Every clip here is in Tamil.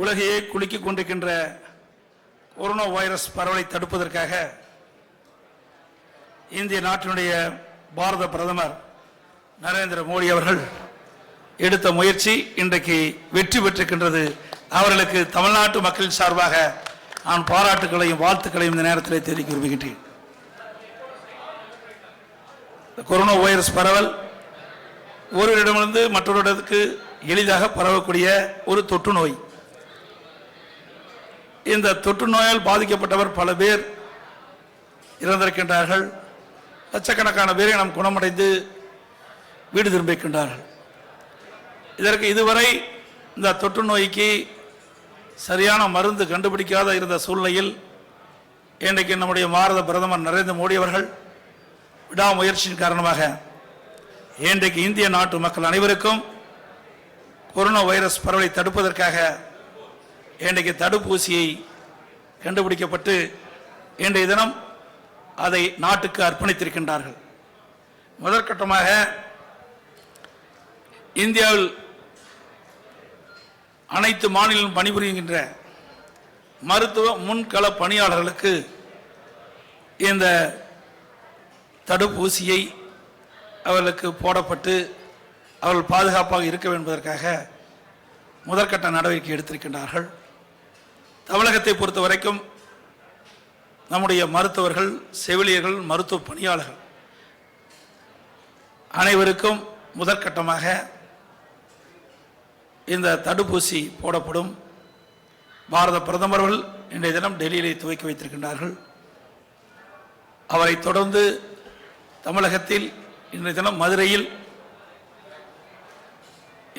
உலகையே குலுக்கிக் கொண்டிருக்கின்ற கொரோனா வைரஸ் பரவலை தடுப்பதற்காக இந்திய நாட்டினுடைய பாரத பிரதமர் நரேந்திர மோடி அவர்கள் எடுத்த முயற்சி இன்றைக்கு வெற்றி பெற்றிருக்கின்றது. அவர்களுக்கு தமிழ்நாட்டு மக்களின் சார்பாக நான் பாராட்டுகளையும் வாழ்த்துக்களையும் இந்த நேரத்தில் தெரிவிக்க விரும்புகின்றேன். கொரோனா வைரஸ் பரவல் ஒருவரிடமிருந்து மற்றொருடத்துக்கு எளிதாக பரவக்கூடிய ஒரு தொற்று நோய். இந்த தொற்று நோயால் பாதிக்கப்பட்டவர் பல பேர் இறந்திருக்கின்றார்கள். லட்சக்கணக்கான பேரை நாம் குணமடைந்து வீடு திரும்பியிருக்கின்றார்கள். இதற்கு இதுவரை இந்த தொற்று நோய்க்கு சரியான மருந்து கண்டுபிடிக்காத இருந்த சூழ்நிலையில் இன்றைக்கு நம்முடைய பாரத பிரதமர் நரேந்திர மோடி அவர்கள் விடாமுயற்சியின் காரணமாக இன்றைக்கு இந்திய நாட்டு மக்கள் அனைவருக்கும் கொரோனா வைரஸ் பரவலை தடுப்பதற்காக இன்றைக்கு தடுப்பூசியை கண்டுபிடிக்கப்பட்டு இன்றைய தினம் அதை நாட்டுக்கு அர்ப்பணித்திருக்கின்றார்கள். முதற்கட்டமாக இந்தியாவில் அனைத்து மாநிலம் பணிபுரிகின்ற மருத்துவ முன்கள பணியாளர்களுக்கு இந்த தடுப்பூசியை அவர்களுக்கு போடப்பட்டு அவர்கள் பாதுகாப்பாக இருக்க வேண்டும் என்பதற்காக முதற்கட்ட நடவடிக்கை எடுத்திருக்கின்றார்கள். தமிழகத்தை பொறுத்த வரைக்கும் நம்முடைய மருத்துவர்கள் செவிலியர்கள் மருத்துவ பணியாளர்கள் அனைவருக்கும் முதற்கட்டமாக இந்த தடுப்பூசி போடப்படும். பாரத பிரதமர்கள் இன்றைய தினம் டெல்லியிலே துவக்கி வைத்திருக்கின்றார்கள். அவரை தொடர்ந்து தமிழகத்தில் இன்றைய தினம் மதுரையில்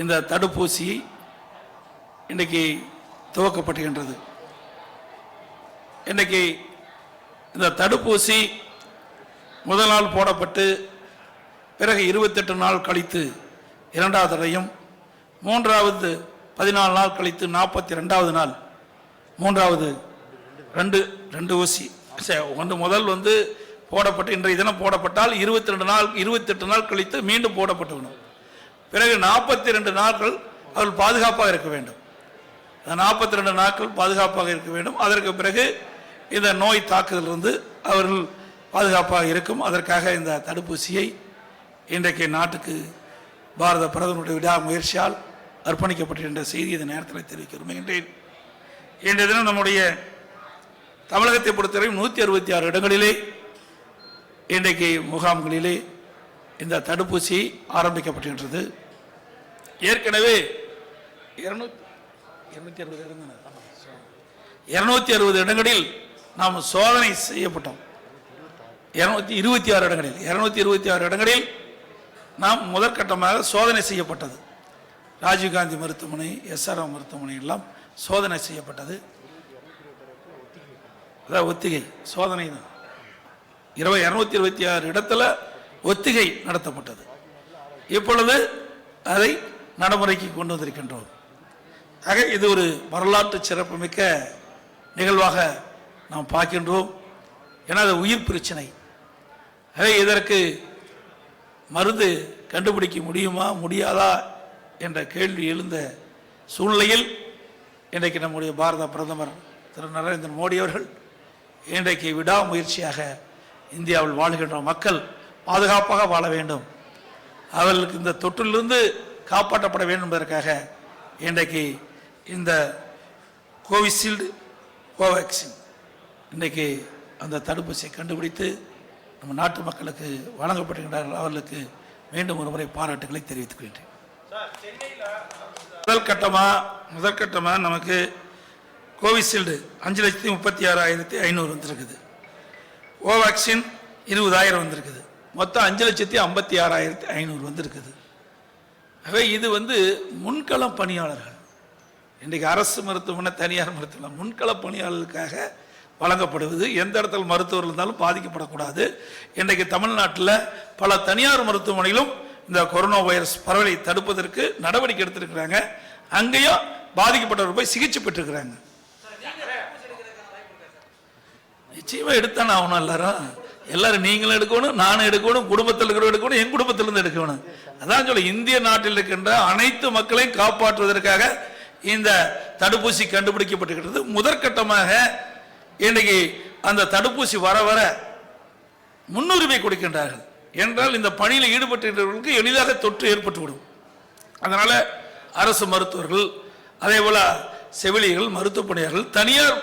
இந்த தடுப்பூசி இன்றைக்கு துவக்கப்பட்டுகின்றது. இன்றைக்கி இந்த தடுப்பூசி முதல் நாள் போடப்பட்டு பிறகு இருபத்தெட்டு நாள் கழித்து இரண்டாவது தடையும் மூன்றாவது பதினாலு நாள் கழித்து நாற்பத்தி ரெண்டாவது நாள் மூன்றாவது ரெண்டு ரெண்டு ஊசி. சரி, ஒன்று முதல் வந்து போடப்பட்டு இன்றைய தினம் போடப்பட்டால் இருபத்தி ரெண்டு நாள் இருபத்தெட்டு நாள் கழித்து மீண்டும் போடப்பட்டுவிடும் பிறகு நாற்பத்தி ரெண்டு நாட்கள் அவர்கள் பாதுகாப்பாக இருக்க வேண்டும். நாற்பத்தி ரெண்டு நாட்கள் பாதுகாப்பாக இருக்க வேண்டும். அதற்கு பிறகு இந்த நோய் தாக்குதலிருந்து அவர்கள் பாதுகாப்பாக இருக்கும். அதற்காக இந்த தடுப்பூசியை இன்றைக்கு நாட்டுக்கு பாரத பிரதமருடைய விடாமுயற்சியால் அர்ப்பணிக்கப்பட்டிருக்கின்ற செய்தி இந்த நேரத்தில் தெரிவிக்க விரும்புகின்றேன். இன்றைய தினம் நம்முடைய தமிழகத்தை பொறுத்தவரை நூற்றி அறுபத்தி ஆறு இடங்களிலே இன்றைக்கு முகாம்களிலே இந்த தடுப்பூசி ஆரம்பிக்கப்பட்டிருக்கிறது ஏற்கனவே இருநூத்தி இருநூத்தி அறுபது இடங்கள். இருநூத்தி அறுபது இடங்களில் நாம் சோதனை செய்யப்பட்டோம். இருநூத்தி இருபத்தி ஆறு இடங்களில் இருநூத்தி இருபத்தி ஆறு இடங்களில் நாம் முதற்கட்டமாக சோதனை செய்யப்பட்டது. ராஜீவ்காந்தி மருத்துவமனை எஸ்ஆர்எம் மருத்துவமனை எல்லாம் சோதனை செய்யப்பட்டது. அதான் ஒத்திகை சோதனை தான். இருபது இரநூத்தி இருபத்தி ஆறு இடத்துல ஒத்திகை நடத்தப்பட்டது. இப்பொழுது அதை நடைமுறைக்கு கொண்டு வந்திருக்கின்றோம். ஆக இது ஒரு வரலாற்று சிறப்புமிக்க நிகழ்வாக நாம் பார்க்கின்றோம். ஏன்னா அது உயிர் பிரச்சனை. ஆக இதற்கு மருந்து கண்டுபிடிக்க முடியுமா முடியாதா என்ற கேள்வி எழுந்த சூழ்நிலையில் இன்றைக்கு நம்முடைய பாரத பிரதமர் திரு. நரேந்திர மோடி அவர்கள் இன்றைக்கு விடாமுயற்சியாக இந்தியாவில் வாழ்கின்ற மக்கள் பாதுகாப்பாக வாழ வேண்டும். அவர்களுக்கு இந்த தொற்றிலிருந்து காப்பாற்றப்பட வேண்டும் என்பதற்காக இன்றைக்கு இந்த கோவிஷீல்டு கோவேக்சின் இன்றைக்கி அந்த தடுப்பூசியை கண்டுபிடித்து நம்ம நாட்டு மக்களுக்கு வழங்கப்படுகின்றார்கள் அவர்களுக்கு மீண்டும் ஒரு முறை பாராட்டுகளை தெரிவித்துக் கொள்கிறேன். முதல் கட்டமாக முதல் கட்டமாக நமக்கு கோவிஷீல்டு அஞ்சு லட்சத்தி முப்பத்தி ஆறாயிரத்தி ஐநூறு வந்திருக்குது. கோவேக்சின் இருபதாயிரம் வந்திருக்குது. மொத்தம் அஞ்சு லட்சத்தி ஐம்பத்தி ஆறாயிரத்தி ஐநூறு வந்திருக்குது. ஆகவே இது வந்து முன்களம் பணியாளர்கள். இன்றைக்கு அரசு மருத்துவமனை தனியார் மருத்துவமனை முன்கள பணியாளர்களுக்காக வழங்கப்படுவது. எந்த இடத்துல மருத்துவர் இருந்தாலும் பாதிக்கப்படக்கூடாது. இன்றைக்கு தமிழ்நாட்டில் பல தனியார் மருத்துவமனையிலும் இந்த கொரோனா வைரஸ் பரவலை தடுப்பதற்கு நடவடிக்கை எடுத்திருக்கிறாங்க. அங்கேயும் பாதிக்கப்பட்டவர் போய் சிகிச்சை பெற்றிருக்கிறாங்க. நிச்சயமாக எடுத்தானே ஆகணும் எல்லாரும். எல்லாரும் நீங்களும் எடுக்கணும் நானும் எடுக்கணும் குடும்பத்தில் இருக்கிறவங்க எடுக்கணும் என் குடும்பத்திலிருந்து எடுக்கணும். அதான் சொல்ல இந்திய நாட்டில் இருக்கின்ற அனைத்து மக்களையும் காப்பாற்றுவதற்காக இந்த தடுப்பூசி கண்டுபிடிக்கப்பட்டிருக்கிறது. முதற்கட்டமாக இன்னைக்கு அந்த தடுப்பூசி வர வர முன்னுரிமை கொடுக்கின்றார்கள். என்றால் இந்த பணியில் ஈடுபட்டிருக்கிறவர்களுக்கு எளிதாக தொற்று ஏற்பட்டுவிடும். அதனால் அரசு மருத்துவர்கள் அதே போல செவிலியர்கள் மருத்துவ பணியாளர்கள் தனியார்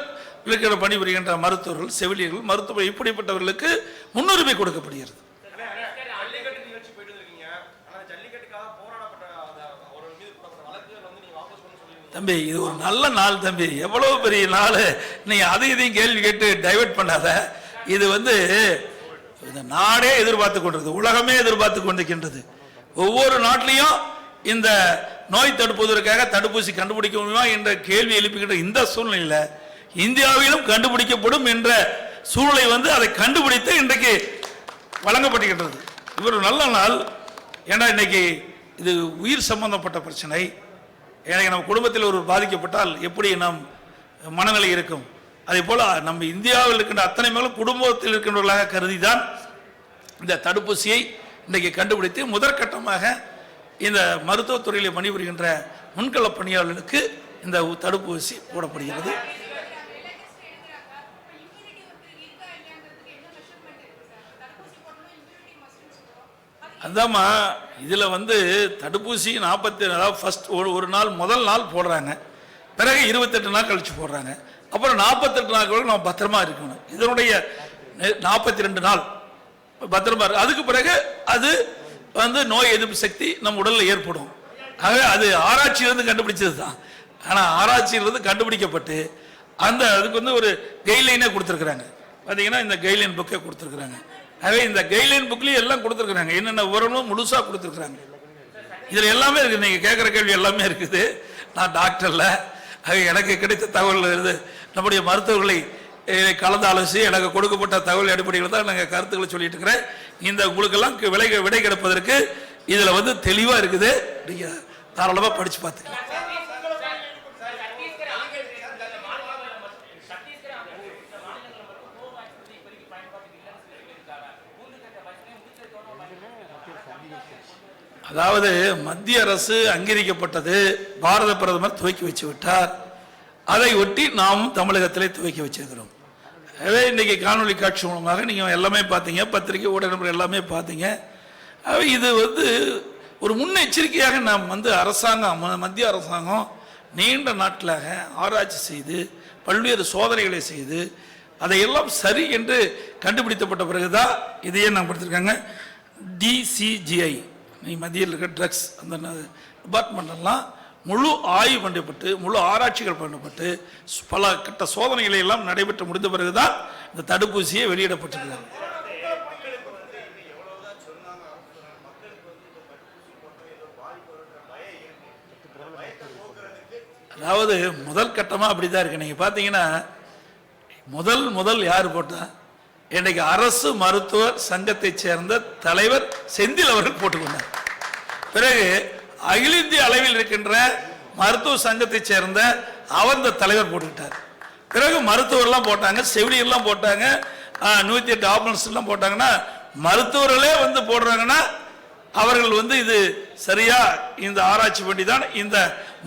இருக்கிற பணிபுரிகின்ற மருத்துவர்கள் செவிலியர்கள் மருத்துவ இப்படிப்பட்டவர்களுக்கு முன்னுரிமை கொடுக்கப்படுகிறது. தம்பி இது ஒரு நல்ல நாள் தம்பி. எவ்வளவு பெரிய நாள். நீ அதையும் இதையும் கேள்வி கேட்டு டைவர்ட் பண்ணாத. இது வந்து இந்த நாடே எதிர்பார்த்து கொண்டிருக்கிறது உலகமே எதிர்பார்த்து கொண்டிருக்கின்றது. ஒவ்வொரு நாட்டிலையும் இந்த நோய் தடுப்பதற்காக தடுப்பூசி கண்டுபிடிக்க முடியுமா என்ற கேள்வி எழுப்புகின்ற இந்த சூழ்நிலையில் இந்தியாவிலும் கண்டுபிடிக்கப்படும் என்ற சூழ்நிலை வந்து அதை கண்டுபிடித்து இன்றைக்கு வழங்கப்படுகின்றது இவர் நல்ல நாள். ஏன்னா இன்னைக்கு இது உயிர் சம்பந்தப்பட்ட பிரச்சனை? எனக்கு நம்ம குடும்பத்தில் ஒரு பாதிக்கப்பட்டால் எப்படி நம் மனநிலை இருக்கும்? அதே போல் நம்ம இந்தியாவில் இருக்கின்ற அத்தனை மேலும் குடும்பத்தில் இருக்கின்றவர்களாக கருதி தான் இந்த தடுப்பூசியை இன்றைக்கு கண்டுபிடித்து முதற்கட்டமாக இந்த மருத்துவத்துறையில் பணிபுரிகின்ற முன்கள பணியாளர்களுக்கு இந்த தடுப்பூசி போடப்படுகிறது. அதாம்மா இதில் வந்து தடுப்பூசி நாற்பத்தி அதாவது ஃபர்ஸ்ட் ஒரு ஒரு நாள் முதல் நாள் போடுறாங்க. பிறகு இருபத்தெட்டு நாள் கழிச்சு போடுறாங்க. அப்புறம் நாற்பத்தெட்டு நாள் வரைக்கும் நம்ம பத்திரமா இருக்கணும். இதனுடைய நாற்பத்தி ரெண்டு நாள். பத்திரமா இருக்கு அதுக்கு பிறகு அது வந்து நோய் எதிர்ப்பு சக்தி நம்ம உடலில் ஏற்படும். ஆக அது ஆராய்ச்சியிலிருந்து கண்டுபிடிச்சது தான் ஆனால் ஆராய்ச்சியிலிருந்து கண்டுபிடிக்கப்பட்டு அந்த அதுக்கு வந்து ஒரு கைட்லைனே கொடுத்துருக்குறாங்க. பார்த்தீங்கன்னா இந்த கைட்லைன் புக்கே கொடுத்துருக்குறாங்க. ஆகவே இந்த கைட்லைன் புக்லேயும் எல்லாம் கொடுத்துருக்குறாங்க. என்னென்ன விவரமும் முழுசாக கொடுத்துருக்குறாங்க. இதில் எல்லாமே இருக்குது நீங்கள் கேட்குற கேள்வி எல்லாமே இருக்குது. நான் டாக்டர்ல அது எனக்கு கிடைத்த தகவல் இருந்து நம்முடைய மருத்துவர்களை கலந்து ஆலோசி எனக்கு கொடுக்கப்பட்ட தகவல் அடிப்படையில் தான் நாங்கள் கருத்துக்களை சொல்லிட்டு இருக்கிறேன். இந்த உங்களுக்கெல்லாம் கு- விலை விடை கிடைப்பதற்கு இதில் வந்து தெளிவாக இருக்குது. நீங்கள் தாராளமாக படித்து பார்த்துக்கலாம். அதாவது மத்திய அரசு அங்கீகரிக்கப்பட்டது பாரத பிரதமர் துவக்கி வச்சு விட்டார். அதை ஒட்டி நாமும் தமிழகத்திலே துவக்கி வச்சிருக்கிறோம். அதே இன்றைக்கி காணொலி காட்சி மூலமாக நீங்கள் எல்லாமே பார்த்தீங்க பத்திரிகை ஊடகங்கள் எல்லாமே பார்த்தீங்க. ஆகவே இது வந்து ஒரு முன்னெச்சரிக்கையாக நாம் வந்து அரசாங்கம் ம- மத்திய அரசாங்கம் நீண்ட நாட்களாக ஆராய்ச்சி செய்து பல்வேறு சோதனைகளை செய்து அதையெல்லாம் சரி என்று கண்டுபிடிக்கப்பட்ட பிறகுதான் இதையே நான் கொடுத்துருக்காங்க டிசிஜிஐ நீ மத்தியில் இருக்க ட்ரக்ஸ் அந்த டிபார்ட்மெண்ட்டெல்லாம் முழு ஆய்வு பண்ணப்பட்டு முழு ஆராய்ச்சிகள் பண்ணப்பட்டு பல கட்ட சோதனைகளை எல்லாம் நடைபெற்று முடிந்த பிறகுதான் இந்த தடுப்பூசியை வெளியிடப்பட்டிருக்கிறது. அதாவது முதல் கட்டமாக அப்படி தான் இருக்குது நீங்கள் பார்த்தீங்கன்னா முதல் முதல் யார் போட்டால் இன்றைக்கு அரசு மருத்துவர் சங்கத்தை சேர்ந்த தலைவர் செந்தில் அவர்கள் போட்டுக்கொண்டார். பிறகு அகில இந்திய அளவில் இருக்கின்ற மருத்துவ சங்கத்தை சேர்ந்த அவர் இந்த தலைவர் போட்டுக்கிட்டார். பிறகு மருத்துவர்லாம் போட்டாங்க செவிலியர்லாம் போட்டாங்க நூற்றி எட்டு ஆம்புலன்ஸ் எல்லாம் போட்டாங்கன்னா மருத்துவர்களே வந்து போடுறாங்கன்னா அவர்கள் வந்து இது சரியா இந்த ஆராய்ச்சி பண்ணி தான் இந்த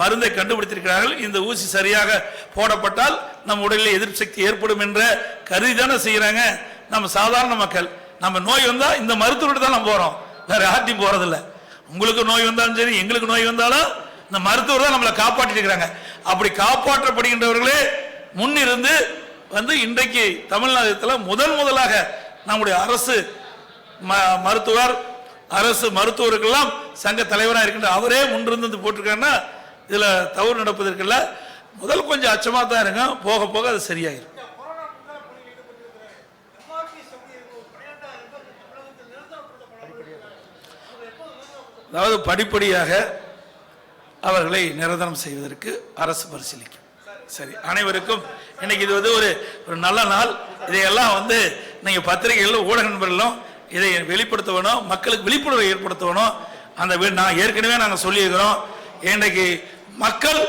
மருந்தை கண்டுபிடித்திருக்கிறார்கள். இந்த ஊசி சரியாக போடப்பட்டால் நம் உடலில் எதிர்ப்பு சக்தி ஏற்படும் என்ற கருதி தானே செய்கிறாங்க நம்ம சாதாரண மக்கள். நம்ம நோய் வந்தா இந்த மருத்துவர்கிட்ட தான் நம்ம போறோம். வேற யார்ட்டையும் போகிறதில்ல உங்களுக்கு நோய் வந்தாலும் சரி எங்களுக்கு நோய் வந்தாலும் இந்த மருத்துவர் தான் நம்மளை காப்பாற்றிட்டு இருக்கிறாங்க. அப்படி காப்பாற்றப்படுகின்றவர்களே முன்னிருந்து வந்து இன்றைக்கு தமிழ்நாட்டில் முதல் முதலாக நம்முடைய அரசு ம- மருத்துவர் அரசு மருத்துவருக்கெல்லாம் சங்க தலைவராக இருக்கின்ற அவரே முன்னிருந்து வந்து போட்டிருக்காருன்னா இதில் தவறு நடப்பதற்கில்ல முதல் கொஞ்சம் அச்சமாக தான் இருக்கும் போக போக அது சரியாயிரும் கொரோனா முன்னாள் பணியில் ஈடுபட்டிருக்கிற எம்ஆர்பி செவிலியர்கள் ஒரு பன்னிரெண்டாயிரம் பேர் தமிழகத்தில் நிறுத்தப்படுத்தப்பட அதாவது படிப்படியாக அவர்களை நிரந்தரம் செய்வதற்கு அரசு பரிசீலிக்கும். சரி அனைவருக்கும் இன்னைக்கு இது வந்து ஒரு ஒரு நல்ல நாள். இதையெல்லாம் வந்து நீங்க பத்திரிகைகளும் ஊடக நண்பர்களும் இதை வெளிப்படுத்த வேணும் மக்களுக்கு விழிப்புணர்வை ஏற்படுத்த வேணும். அந்த நான் ஏற்கனவே நாங்கள் சொல்லியிருக்கிறோம் இன்றைக்கு மக்கள்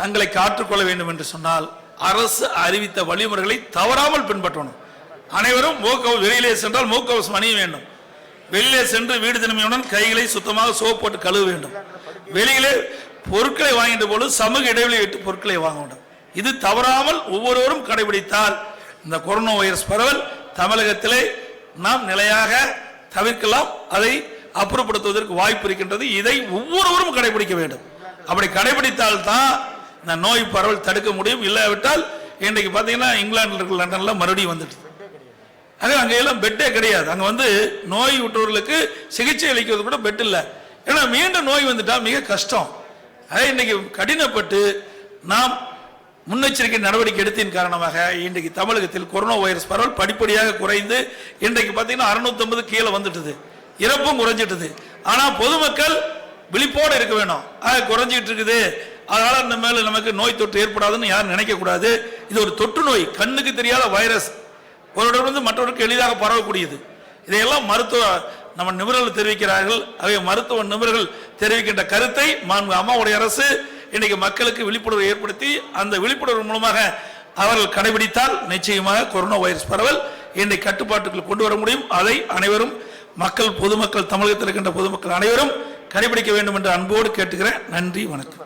தங்களை காற்றுக்கொள்ள வேண்டும் என்று சொன்னால் அரசு அறிவித்த வழிமுறைகளை தவறாமல் பின்பற்றணும். அனைவரும் முகக்கவசம் வெளியிலே சென்றால் முகக்கவசம் அணிய வேண்டும். வெளியிலே சென்று வீடு திரும்பியவுடன் கைகளை சுத்தமாக சோப் போட்டு கழுவ வேண்டும். வெளியிலே பொருட்களை வாங்கிட்டு போது சமூக இடைவெளி விட்டு பொருட்களை வாங்க வேண்டும். இது தவறாமல் ஒவ்வொருவரும் கடைபிடித்தால் இந்த கொரோனா வைரஸ் பரவல் தமிழகத்திலே நாம் நிலையாக தவிர்க்கலாம். அதை அப்புறப்படுத்துவதற்கு வாய்ப்பு இருக்கின்றது. இதை ஒவ்வொருவரும் கடைபிடிக்க வேண்டும். அப்படி கடைபிடித்தால் தான் இந்த நோய் பரவல் தடுக்க முடியும். இல்லாவிட்டால் இன்றைக்கு பார்த்தீங்கன்னா இங்கிலாந்தில் இருக்க லண்டனில் மறுபடியும் வந்துட்டு அது அங்கெல்லாம் பெட்டே கிடையாது. அங்கே வந்து நோய் விட்டவர்களுக்கு சிகிச்சை அளிக்கிறது கூட பெட் இல்லை. ஏன்னா மீண்டும் நோய் வந்துட்டால் மிக கஷ்டம். அதை இன்னைக்கு கடினப்பட்டு நாம் முன்னெச்சரிக்கை நடவடிக்கை எடுத்ததின் காரணமாக இன்றைக்கு தமிழகத்தில் கொரோனா வைரஸ் பரவல் படிப்படியாக குறைந்து இன்றைக்கு பார்த்தீங்கன்னா 650 கீழே வந்துட்டுது. இறப்பும் குறைஞ்சிட்டுது. ஆனால் பொதுமக்கள் விழிப்போடு இருக்க வேணும். ஆக குறைஞ்சிட்டு இருக்குது. அதனால் இந்த மேலே நமக்கு நோய் தொற்று ஏற்படாதுன்னு யாரும் நினைக்கக்கூடாது. இது ஒரு தொற்று நோய். கண்ணுக்கு தெரியாத வைரஸ். ஒருவரிடமிருந்து மற்றவருக்கு எளிதாக பரவக்கூடியது. இதையெல்லாம் மருத்துவ நம்ம நிபுணர்கள் தெரிவிக்கிறார்கள். அவை மருத்துவ நிபுணர்கள் தெரிவிக்கின்ற கருத்தை மாண்பு அம்மாவுடைய அரசு இன்னைக்கு மக்களுக்கு விழிப்புணர்வு ஏற்படுத்தி அந்த விழிப்புணர்வு மூலமாக அவர்கள் கடைபிடித்தால் நிச்சயமாக கொரோனா வைரஸ் பரவல் இன்னைக்கு கட்டுப்பாட்டுக்குள் கொண்டு வர முடியும். அதை அனைவரும் மக்கள் பொதுமக்கள் தமிழகத்தில் இருக்கின்ற பொதுமக்கள் அனைவரும் கடைபிடிக்க வேண்டும் என்று அன்போடு கேட்டுக்கிறேன். நன்றி வணக்கம்.